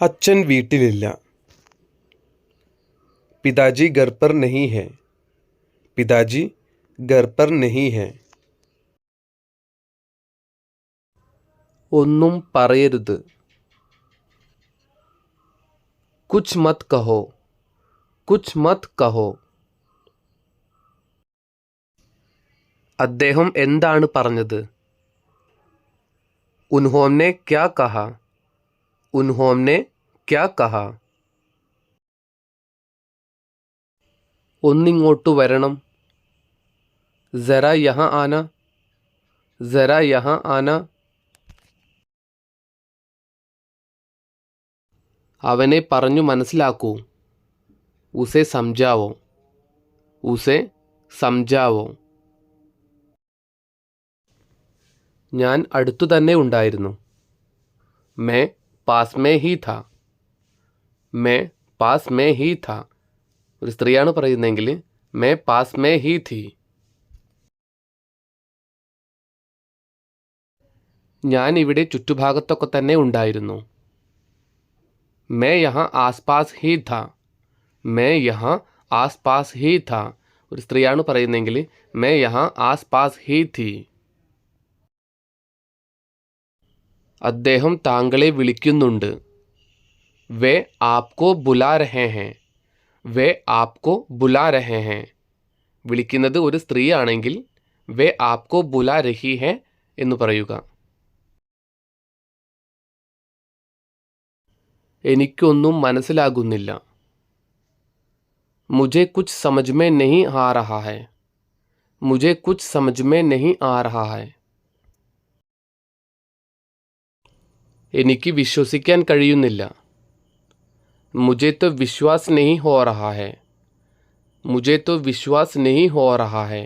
അച്ഛൻ വീട്ടിലില്ല. പിതാജി ഗർപ്പർ നഹി ഹെ. പിതാജി ഗർപ്പർ നഹി ഹെ. ഒന്നും പറയരുത്. കുച്ച് മത് കഹോ. കുച്ച് മത് കഹോ. അദ്ദേഹം എന്താണ് പറഞ്ഞത്? ഉൻഹോംനെ ക്യാ കഹ? ഉൻഹോംനെ ക്യാ കഹ ഒന്നിങ്ങോട്ടു വരണം. ജറ യഹ ആന. ജറ യഹ ആന. അവനെ പറഞ്ഞു മനസ്സിലാക്കൂ. ഉസെ സംജാവോ. ഉസെ സംജാവോ. ഞാൻ അടുത്തു തന്നെ ഉണ്ടായിരുന്നു. മേ പാസ് മേ ഹി ഥ മേ പാസ് മേ ഹി ഥ ഒരു സ്ത്രീയാണ് പറയുന്നതെങ്കിൽ മേ പാസ് മേ ഹി ഥി ഞാൻ ഇവിടെ ചുറ്റുഭാഗത്തൊക്കെ തന്നെ ഉണ്ടായിരുന്നു. മേ യഹ ആസ്പാസ് ഹി ഥ മേ യഹ ആസ്പാസ് ഹി ഥ ഒരു സ്ത്രീയാണ് പറയുന്നതെങ്കിൽ മേ യഹ ആസ്പാസ് ഹി ഥി അദ്ദേഹം താങ്കളെ വിളിക്കുന്നുണ്ട്. വേ ആപ്കോ ബുലാ രഹേ ഹേ. വേ ആപ്കോ ബുലാ രഹേ ഹേ. വിളിക്കുന്നത് ഒരു സ്ത്രീയാണെങ്കിൽ വേ ആപ്കോ ബുലാ രഹി ഹേ എന്ന് പറയുക. എനിക്കൊന്നും മനസ്സിലാകുന്നില്ല. മുജെ കുച്ച് സമജ്മേ നഹി ആ രഹാ ഹെ. മുജെ കുച്ച് സമജ്മേ നഹി ആ രഹാ ഹെ. എനിക്ക് വിശ്വസിക്കാൻ കഴിയുന്നില്ല. मुझे तो विश्वास नहीं हो रहा है मुझे तो विश्वास नहीं हो रहा है